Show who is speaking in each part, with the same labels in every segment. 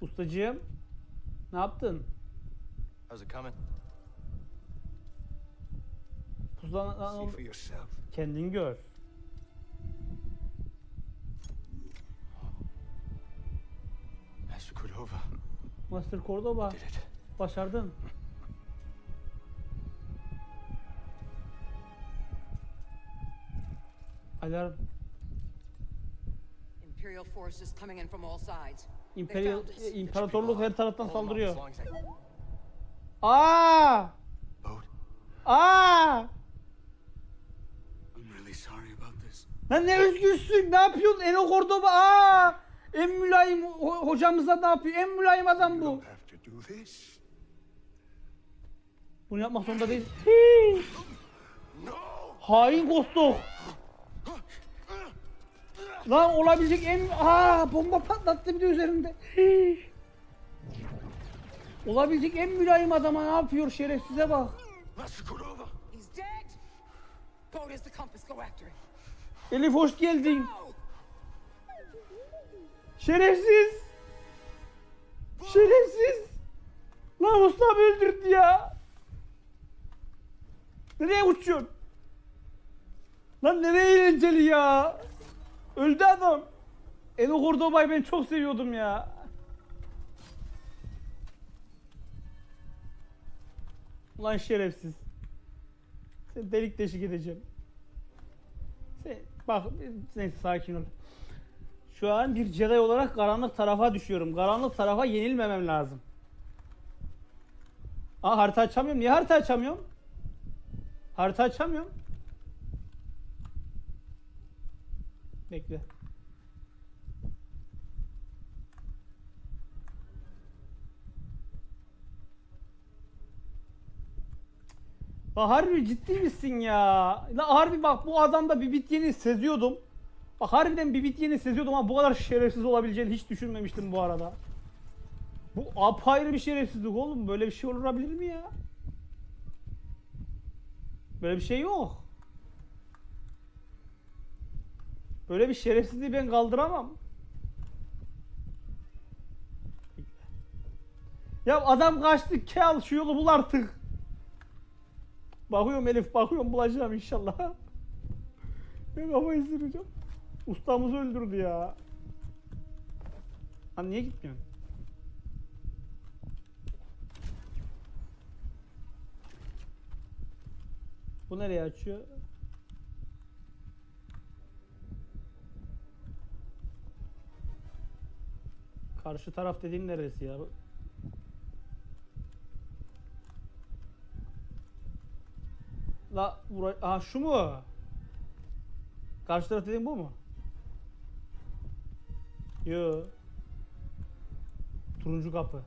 Speaker 1: Ustacığım. Ne yaptın?
Speaker 2: How's it coming?
Speaker 1: Pusulan
Speaker 3: See for yourself.
Speaker 1: kendin gör.
Speaker 2: Master Cordova
Speaker 1: Master
Speaker 2: it.
Speaker 1: başardın. Alarm.
Speaker 4: Imperial forces coming in from all sides.
Speaker 1: İmperial, imparatorluk her taraftan saldırıyor. Aa! Aa! Lan ne özgürsün? Ne yapıyorsun? Eno Cordoba. Aa! En mülayim ho- hocamıza ne yapıyor? En mülayim adam bu. Bunu yapmak zorunda değil. Hii! Hain Ghost'u. Lan olabilecek en... Aa bomba patlattı bir de üzerinde. Olabilecek en mülayim adama ne yapıyor şerefsize bak. Elif hoş geldin. Şerefsiz. Şerefsiz. Lan Mustafa öldürdü ya. Nereye uçuyorsun? Lan nereye eğlenceli ya? Öldü adam. Eno Cordoba'yı ben çok seviyordum ya. Ulan şerefsiz. Sen delik deşik edeceğim. Sen, bak neyse sakin ol. Şu an bir Jedi olarak karanlık tarafa düşüyorum. Karanlık tarafa yenilmemem lazım. Aa harita açamıyorum. Niye harita açamıyorum? Harita açamıyorum. Bekle. Bak harbi ciddi misin ya? La harbi bak bu adamda bir bit yeni seziyordum. Bak harbiden bir bit yeni seziyordum ama bu kadar şerefsiz olabileceğini hiç düşünmemiştim bu arada. Bu apayrı bir şerefsizlik oğlum. Böyle bir şey olabilir mi ya? Böyle bir şey yok. Böyle bir şerefsizliği ben kaldıramam. Ya adam kaçtı kel şu yolu bul artık. Bakıyorum Elif bakıyorum bulacağım inşallah. Ben kafayı süreceğim. Ustamızı öldürdü ya. Lan niye gitmiyorsun? Bu nereye açıyor? Karşı taraf dediğin neresi ya? La buraya... Aha şu mu? Karşı taraf dediğin bu mu? Yo. Turuncu kapı.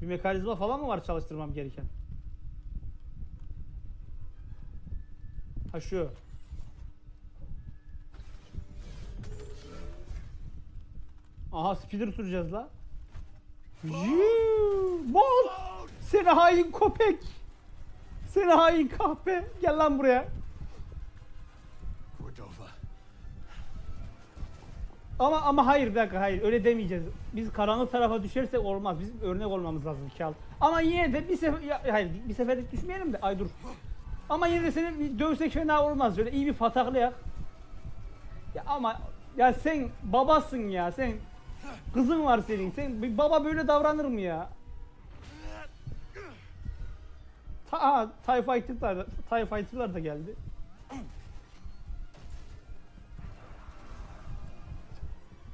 Speaker 1: Bir mekanizma falan mı var çalıştırmam gereken? Ha şu. Aha speeder süreceğiz la. Yuu, Bolt! Seni hain köpek! Seni hain kahpe! Gel lan buraya.
Speaker 3: Cordova.
Speaker 1: Ama ama hayır bir dakika hayır öyle demeyeceğiz. Biz karanlık tarafa düşersek olmaz. Bizim örnek olmamız lazım Kel. Ama yine de bir sefer ya, hayır bir seferlik düşmeyelim de ay dur. Ama yine de seni bir dövsek fena olmaz. Şöyle iyi bir pataklayak. Ya ama ya sen babasın ya. Sen kızın var senin. Sen bir baba böyle davranır mı ya? Ta, aa, TIE Fighter'lar, da- TIE Fighter'lar da geldi.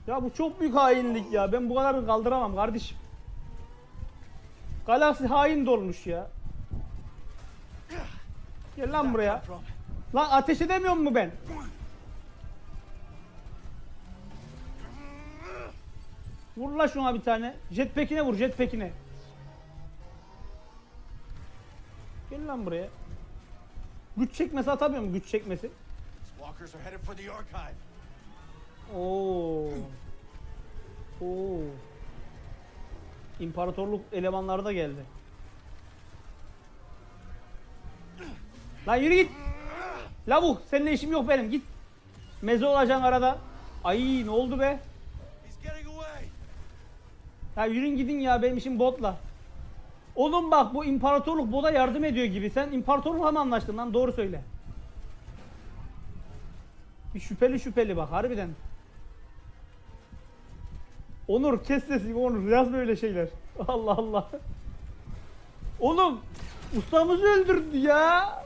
Speaker 1: Ya bu çok büyük hainlik ya. Ben bu kadarını kaldıramam kardeşim. Galaksi hain dolmuş ya. Gel lan buraya. Lan ateş edemiyor mu ben? Vur la şuna bir tane. Jetpack'ine vur jetpack'ine. Gel lan buraya. Güç çekmesi atamıyor mu güç çekmesi? Oo. Oo. İmparatorluk elemanları da geldi. Lan yürü git. Lavuk seninle işim yok benim git. Meze olacaksın arada. Ay ne oldu be? Ya yürün gidin ya benim işim botla. Oğlum bak bu imparatorluk boda yardım ediyor gibi. Sen imparatorlukla mı anlaştın lan? Doğru söyle. Bir şüpheli şüpheli bak harbiden. Onur kes sesini Onur yaz böyle şeyler. Allah Allah. Oğlum ustamızı öldürdü ya.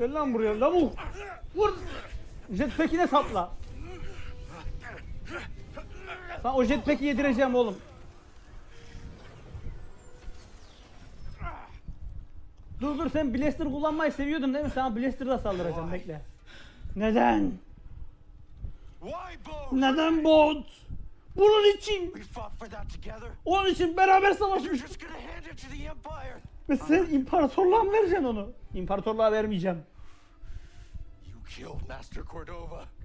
Speaker 1: Gel lan buraya lavuk. Vur. Jetpack'ine sapla. Sana o jetpack'i yedireceğim oğlum. Dur dur sen blaster kullanmayı seviyordun değil mi? Sana blaster'la saldıracağım bekle. Neden?
Speaker 2: Why?
Speaker 1: Neden bot? Bunun için. Onun için beraber savaşmıştık. Ve sen imparatorluğa mı vereceksin onu? İmparatorluğa vermeyeceğim.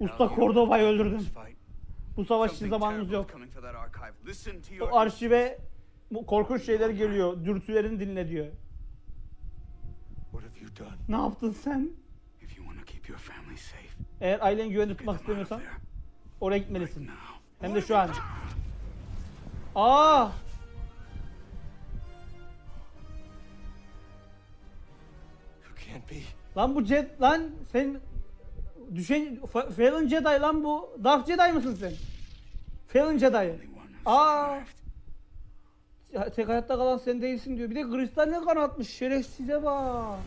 Speaker 1: Usta Cordova'yı öldürdüm.
Speaker 3: Fight.
Speaker 1: Bu savaş için zamanımız yok. O arşive bu korkunç şeyler geliyor. Dürtülerini dinle diyor. Ne yaptın sen? Eğer aileni güvende tutmak istemiyorsan oraya gitmelisin. Hem de şu an. Aa! Lan bu Jed lan sen düşen Fa- Fallen Jedi lan bu. Dark Jedi mısın sen? Fallen Jedi. Aa! Ya, Tek hayatta kalan sen değilsin diyor. Bir de kristalle kanatmış. Şerefsize bak.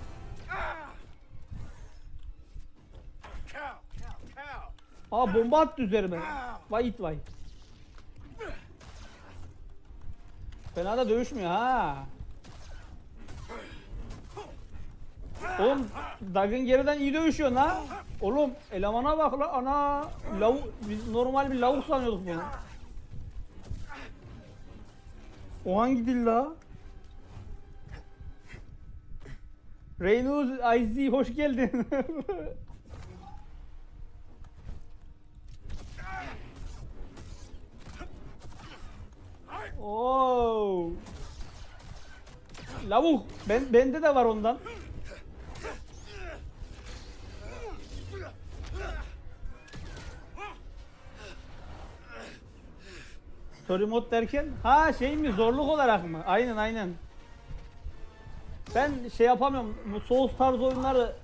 Speaker 3: Cow, cow, cow.
Speaker 1: Aa bomba attı üzerime. Vay it vay. Fena da dövüşmüyor ha. Oğlum Dagın geriden iyi dövüşüyor ha. Oğlum elemana bak lan ana. Lavuk, biz normal bir lavuk sanıyorduk bunu. O hangi dil la? Reynolds IZ hoş geldin. Oo. Lavuk. Ben bende de var ondan. Story mod derken ha şey mi zorluk olarak mı? Aynen aynen. Ben şey yapamıyorum. Bu Souls tarzı oyunları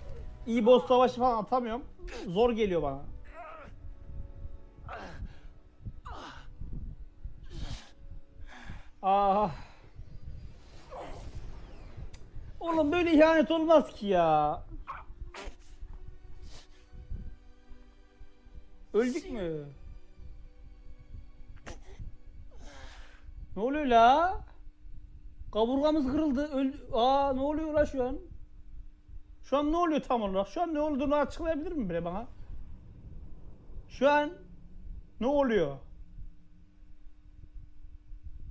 Speaker 1: iyi boss savaşı falan atamıyorum. Zor geliyor bana. Ah. Oğlum böyle ihanet olmaz ki ya. Öldük mü? Ne oluyor la? Kaburgamız kırıldı. Öl Aa ne oluyor la şu an? Şu an ne oluyor tam olarak? Şu an ne olduğunu açıklayabilir mi bile bana? Şu an ne oluyor?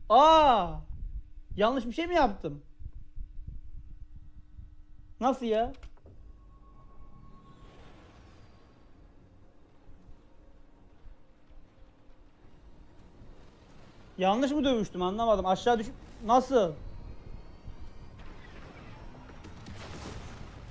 Speaker 1: Aa! Yanlış bir şey mi yaptım? Nasıl ya? Yanlış mı dövüştüm anlamadım. Aşağı düş... Nasıl?